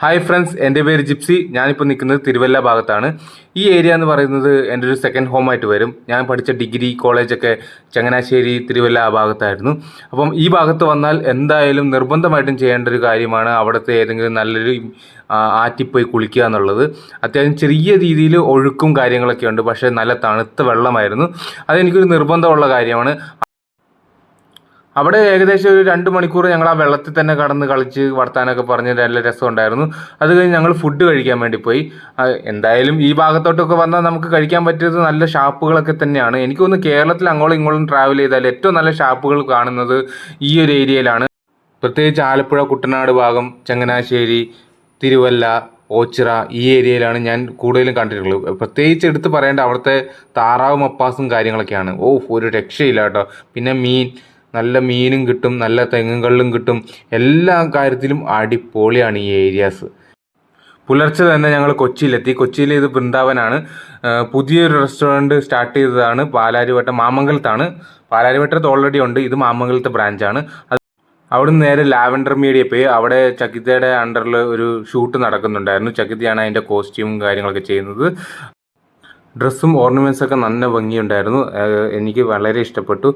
Hi friends എന്റെ പേര് gypsy. ഞാനിപ്പോൾ നിൽക്കുന്നത് തിരുവല്ല ഭാഗത്താണ്. ഈ ഏരിയ എന്ന് പറയുന്നത് എന്റെ ഒരു സെക്കൻഡ് ഹോം ആയിട്ട് വരും. ഞാൻ പഠിച്ച ഡിഗ്രി കോളേജൊക്കെ ചങ്ങനാശ്ശേരി തിരുവല്ല ആ ഭാഗത്തായിരുന്നു. അപ്പം ഈ ഭാഗത്ത് വന്നാൽ എന്തായാലും നിർബന്ധമായിട്ടും ചെയ്യേണ്ട ഒരു കാര്യമാണ് അവിടുത്തെ ഏതെങ്കിലും നല്ലൊരു ആറ്റിപ്പോയി പോയി കുളിക്കുക എന്നുള്ളത്. അത്യാവശ്യം ചെറിയ രീതിയിൽ ഒഴുക്കും കാര്യങ്ങളൊക്കെ ഉണ്ട്. പക്ഷേ നല്ല തണുത്ത വെള്ളമായിരുന്നു. അതെനിക്കൊരു നിർബന്ധമുള്ള കാര്യമാണ്. അവിടെ ഏകദേശം ഒരു രണ്ട് മണിക്കൂർ ഞങ്ങൾ ആ വെള്ളത്തിൽ തന്നെ കടന്ന് കളിച്ച് വർത്താനൊക്കെ പറഞ്ഞ് നല്ല രസമുണ്ടായിരുന്നു. അത് കഴിഞ്ഞ് ഞങ്ങൾ ഫുഡ് കഴിക്കാൻ വേണ്ടി പോയി. എന്തായാലും ഈ ഭാഗത്തോട്ടൊക്കെ വന്നാൽ നമുക്ക് കഴിക്കാൻ പറ്റിയത് നല്ല ഷാപ്പുകളൊക്കെ തന്നെയാണ്. എനിക്ക് കേരളത്തിൽ അങ്ങോളം ഇങ്ങോളം ട്രാവൽ ചെയ്താൽ ഏറ്റവും നല്ല ഷാപ്പുകൾ കാണുന്നത് ഈ ഒരു ഏരിയയിലാണ്. പ്രത്യേകിച്ച് ആലപ്പുഴ കുട്ടനാട് ഭാഗം ചങ്ങനാശ്ശേരി തിരുവല്ല ഓച്ചിറ ഈ ഏരിയയിലാണ് ഞാൻ കൂടുതലും കണ്ടിട്ടുള്ളത്. പ്രത്യേകിച്ച് എടുത്ത് പറയേണ്ട അവിടുത്തെ താറാവ് അപ്പാസും കാര്യങ്ങളൊക്കെയാണ്. ഓ ഒരു രക്ഷയില്ല കേട്ടോ. പിന്നെ മീൻ നല്ല മീനും കിട്ടും നല്ല തെങ്ങുകളിലും കിട്ടും. എല്ലാ കാര്യത്തിലും അടിപൊളിയാണ് ഈ ഏരിയാസ് പുലർച്ചെ തന്നെ ഞങ്ങൾ കൊച്ചിയിലെത്തി. കൊച്ചിയിൽ ഇത് വൃന്ദാവനാണ്. പുതിയൊരു റെസ്റ്റോറന്റ് സ്റ്റാർട്ട് ചെയ്തതാണ് പാലാരിവട്ട മാമംഗലത്താണ്. പാലാരിവട്ടത്ത് ഓൾറെഡി ഉണ്ട്. ഇത് മാമംഗലത്തെ ബ്രാഞ്ചാണ് അത് അവിടെ നിന്ന് നേരെ ലാവൻഡർ മീഡിയ പോയി. അവിടെ ചക്കിത്തയുടെ അണ്ടറിൽ ഒരു ഷൂട്ട് നടക്കുന്നുണ്ടായിരുന്നു. ചക്കിത്തയാണ് അതിന്റെ കോസ്റ്റ്യൂമും കാര്യങ്ങളൊക്കെ ചെയ്യുന്നത്. ഡ്രസ്സും ഓർണമെന്റ്സ് ഒക്കെ നല്ല ഭംഗിയുണ്ടായിരുന്നു. എനിക്ക് വളരെ ഇഷ്ടപ്പെട്ടു.